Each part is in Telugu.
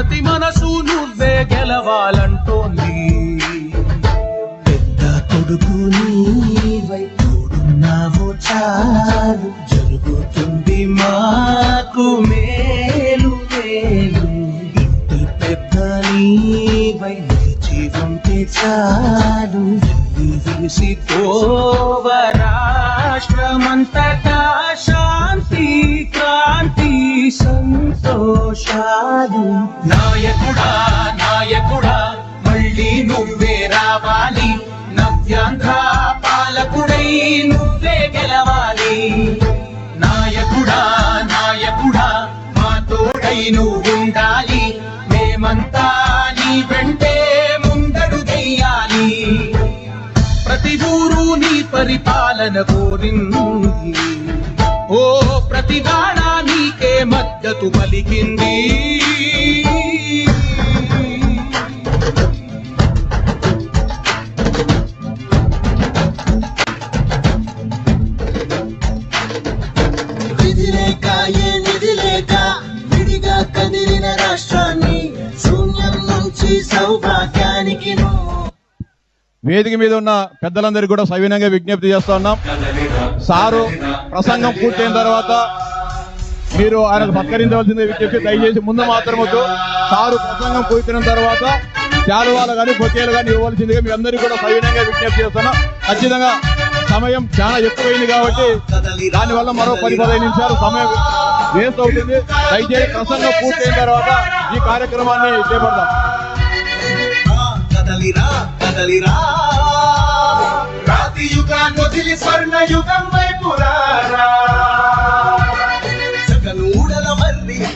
ప్రతి మనసు నువ్వే గెలవాలంటోంది. పెద్ద కొడుకు నీవై తోడున్నావు చాలు. జరుగుతుంది మాకు మేలు మేలు. ఇంటి పెద్ద నీవై నిలిచి ఉంటే చాలు. విసి పోవ రాష్ట్రమంతటా సంతోషాలు. నాయకుడా నాయకుడా మళ్ళీ నువ్వే రావాలి. నవ్యాంధ్ర పాలకుడై నువ్వే గెలవాలి. నాయకుడా నాయకుడా మా తోడై నువ్వు ఉండాలి మేమంతా నీ వెంటే ముందడుగెయ్యాలి ప్రతి ఊరు నీ పరిపాలన కోరింది. ఓ ప్రతి మద్దతు పలికింది. విధి లేక ఏ నిధి లేక విడిగా కదిలిన రాష్ట్రాన్ని శూన్యం నుంచి సౌభాగ్యానికి నువ్వు వేదిక మీద ఉన్న పెద్దలందరికీ కూడా సవినంగా విజ్ఞప్తి చేస్తా ఉన్నాం. సారు ప్రసంగం పూర్తయిన తర్వాత మీరు ఆయనకు సత్కరించవలసింది విజ్ఞప్తి దయచేసి ముందు మాత్రం వద్దు. సారు ప్రసంగం పూర్తిన తర్వాత శాలువాలు కానీ బొకేలు కానీ ఇవ్వాల్సిందిగా మీ అందరికీ కూడా సవినంగా విజ్ఞప్తి చేస్తున్నాం. ఖచ్చితంగా సమయం చాలా ఎక్కువైంది కాబట్టి దానివల్ల మరో పది పదహైదు నిమిషాలు సమయం వేస్ట్ అవుతుంది. దయచేసి ప్రసంగం పూర్తయిన తర్వాత ఈ కార్యక్రమాన్ని చేపడదాం. కదలిరా కదలిరా రాతి యుగాన్ని వదిలి స్వర్ణ యుగం వైపు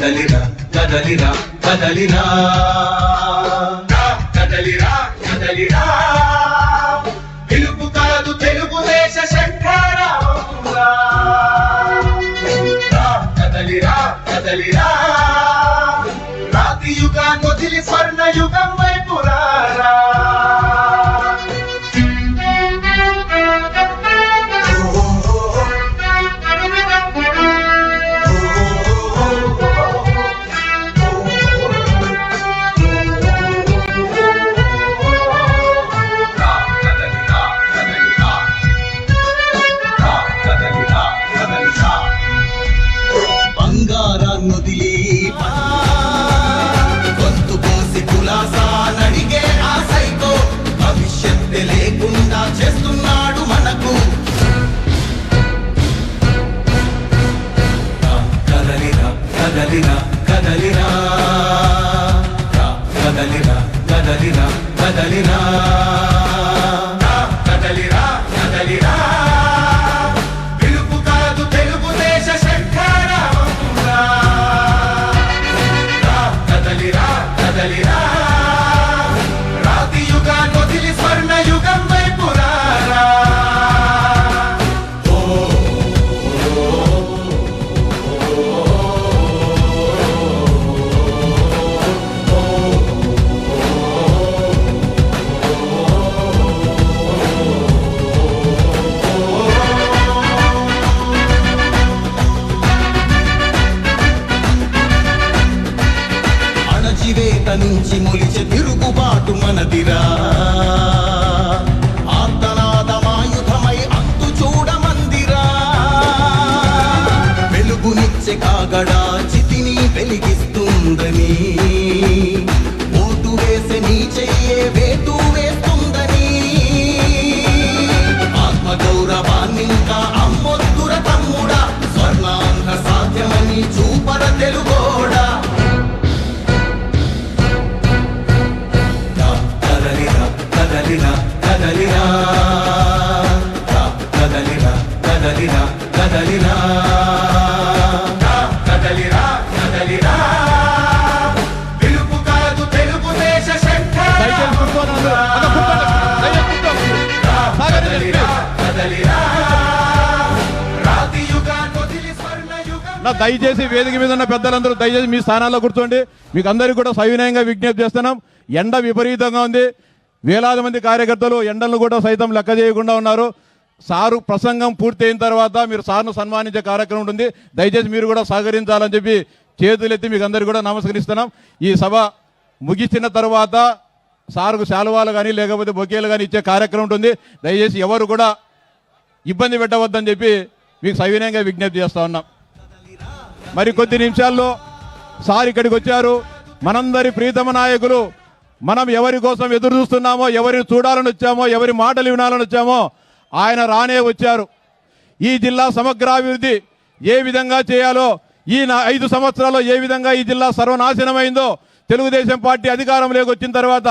కదలిరా కదలిరా కదలిరా. కదలిరా కదలిరా. పిలుపు కాదు తెలుగుదేశ శంఖారావురా. కదలిరా కదలిరా. రాతి యుగాన్ని వదిలి స్వర్ణ యుగం బంగారాన్నొదిలి గొంతు కోసి కులాసా నడిగే ఆ సైకో. భవిష్యత్తు లేకుండా చేస్తున్నాడు మనకు. కదలిరా కదలిరా కదలిరా కదలిరా కదలిరా కదలిరా ఎక్కడా చితిని వెలిగిస్తుందని. ఓటు వేసే నీ చెయ్యే వేటు వేస్తుందని. ఆత్మగౌరవాన్నింకా అమ్మొద్దుర తమ్ముడా స్వర్ణాంధ్ర సాధ్యమని చూపర తెలుగోడా. కదలిరా కదలిరా కదలిరా కదలిరా కదలిరా కదలిరా దయచేసి వేదిక మీద ఉన్న పెద్దలందరూ దయచేసి మీ స్థానాల్లో కూర్చోండి. మీకు అందరికీ కూడా సవినయంగా విజ్ఞప్తి చేస్తున్నాం. ఎండ విపరీతంగా ఉంది. వేలాది మంది కార్యకర్తలు ఎండలను కూడా సైతం లెక్క చేయకుండా ఉన్నారు. సారు ప్రసంగం పూర్తి అయిన తర్వాత మీరు సార్ను సన్మానించే కార్యక్రమం ఉంటుంది దయచేసి మీరు కూడా సహకరించాలని చెప్పి చేతులెత్తి మీకు అందరికీ కూడా నమస్కరిస్తున్నాం. ఈ సభ ముగిసిన తర్వాత సార్కు శాలువాలు కానీ లేకపోతే బొకేలు కానీ ఇచ్చే కార్యక్రమం ఉంటుంది. దయచేసి ఎవరు కూడా ఇబ్బంది పెట్టవద్దని చెప్పి మీకు సవినయంగా విజ్ఞప్తి చేస్తూ ఉన్నాం. మరి కొద్ది నిమిషాల్లో సార్ ఇక్కడికి వచ్చారు. మనందరి ప్రీతమ నాయకులు మనం ఎవరి కోసం ఎదురు చూస్తున్నామో ఎవరిని చూడాలని వచ్చామో ఎవరి మాటలు వినాలని వచ్చామో ఆయన రానే వచ్చారు. ఈ జిల్లా సమగ్రాభివృద్ధి ఏ విధంగా చేయాలో ఈ నా- ఐదు సంవత్సరాల్లో ఏ విధంగా ఈ జిల్లా సర్వనాశనమైందో తెలుగుదేశం పార్టీ అధికారంలోకి వచ్చిన తర్వాత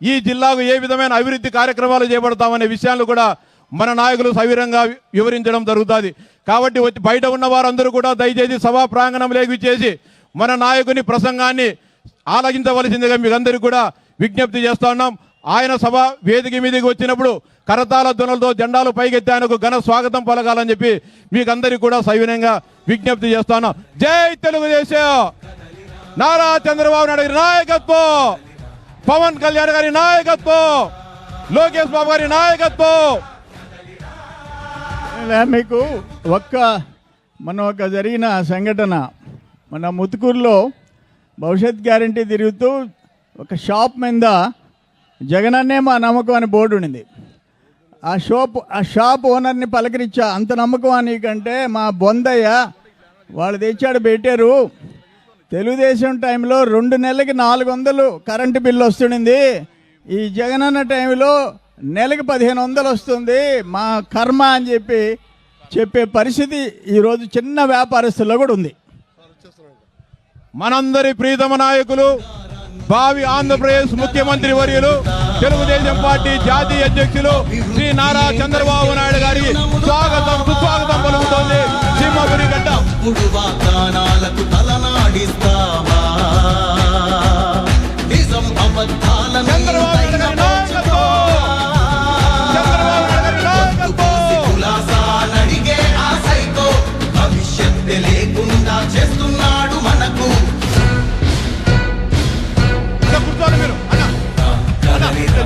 ఈ జిల్లాకు ఏ విధమైన అభివృద్ధి కార్యక్రమాలు చేపడతామనే విషయాలు కూడా మన నాయకులు సవిరంగా వివరించడం జరుగుతుంది. కాబట్టి వచ్చి బయట ఉన్న వారందరూ కూడా దయచేసి సభా ప్రాంగణంలోకి చేసి మన నాయకుని ప్రసంగాన్ని ఆలగించవలసిందిగా మీకు అందరికీ కూడా విజ్ఞప్తి చేస్తా ఉన్నాం. ఆయన సభ వేదిక మీదకి వచ్చినప్పుడు కరతాల ధ్వనులతో జెండాలు పైకెత్తి ఆయనకు ఘన స్వాగతం పలకాలని చెప్పి మీకు అందరికీ కూడా సవినయంగా విజ్ఞప్తి చేస్తా ఉన్నాం. జై తెలుగుదేశం! నారా చంద్రబాబు నాయుడు గారి నాయకత్వం! పవన్ కళ్యాణ్ గారి నాయకత్వం! లోకేష్ బాబు గారి నాయకత్వం! మీకు ఒక్క మన ఒక జరిగిన సంఘటన. మన ముతుకూరులో భవిష్యత్ గ్యారంటీ తిరుగుతూ ఒక షాప్ మీద జగనన్నే మా నమ్మకం అని బోర్డు ఉండింది ఆ షాప్ ఆ షాప్ ఓనర్ని పలకరించా అంత నమ్మకం అని కంటే మా బొందయ్య వాళ్ళు తెచ్చాడు పెట్టారు. తెలుగుదేశం టైంలో రెండు నెలలకి నాలుగు వందలు కరెంటు బిల్లు వస్తుండింది. ఈ జగనన్న టైంలో నెలకి పదిహేను వందలు వస్తుంది. మా కర్మ అని చెప్పి చెప్పే పరిస్థితి ఈరోజు చిన్న వ్యాపారస్తుల్లో కూడా ఉంది. మనందరి ప్రీతమ నాయకులు భావి ఆంధ్రప్రదేశ్ ముఖ్యమంత్రి వర్యులు తెలుగుదేశం పార్టీ జాతీయ అధ్యక్షులు శ్రీ నారా చంద్రబాబు నాయుడు గారికి స్వాగతం సుస్వాగతం పలుకుతోంది. సింహపురి గడ్డ.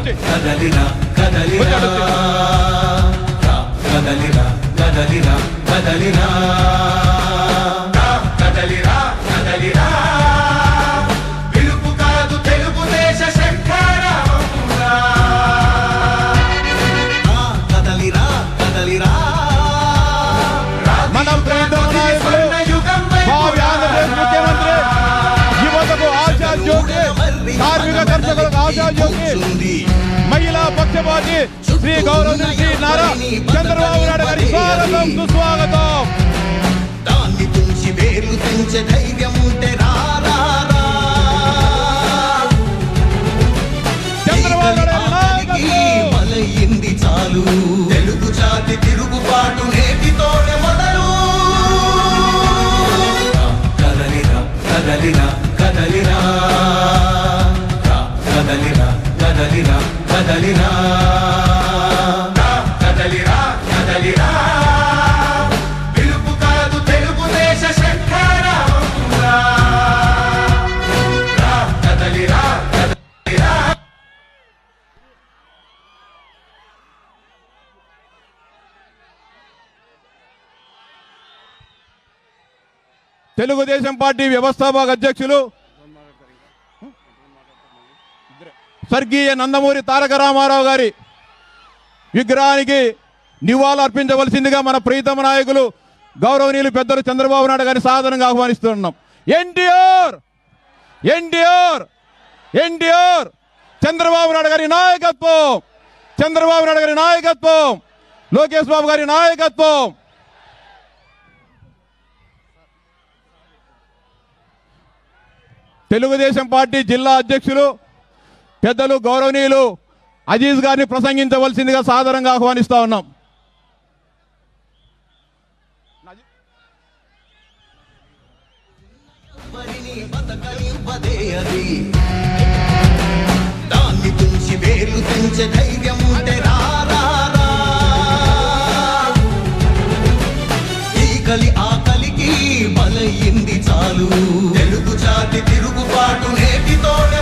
కదలిరా. కదలిరా కదలిరా. కదలిరా కదలిరా కదలిరా. కదలిరా కార్మిక జ్యోతి మహిళా పక్షపాతి శ్రీ గౌరవ శ్రీ నారా చంద్రబాబు నాయుడు గారి స్వాగతం సుస్వాగతం. దాన్ని తుంచి వేలు పెంచే ధైర్యం ఉంటే. చంద్రబాబు నాయుడు చాలు. తెలుగు జాతి తెలుగుదేశం పార్టీ వ్యవస్థాపక అధ్యక్షులు స్వర్గీయ నందమూరి తారక రామారావు గారి విగ్రహానికి నివాళులు అర్పించవలసిందిగా మన ప్రీతమ నాయకులు గౌరవనీయులు పెద్దలు చంద్రబాబు నాయుడు గారిని సాధారణంగా ఆహ్వానిస్తున్నాం. ఎన్టీఆర్! ఎన్టీఆర్! ఎన్టీఆర్! చంద్రబాబు నాయుడు గారి నాయకత్వం! చంద్రబాబు నాయుడు గారి నాయకత్వం! లోకేష్ బాబు గారి నాయకత్వం! తెలుగుదేశం పార్టీ జిల్లా అధ్యక్షులు పెద్దలు గౌరవనీయులు అజీజ్ గారిని ప్రసంగించవలసిందిగా సాధారణంగా ఆహ్వానిస్తా ఉన్నాం. దాన్ని తుంచి వేలు తుంచే ధైర్యం ఉంటే రా, రా, ఆకలికి బలయింది చాలు. తెలుగు జాతి తిరుగుబాటు నేటితోనే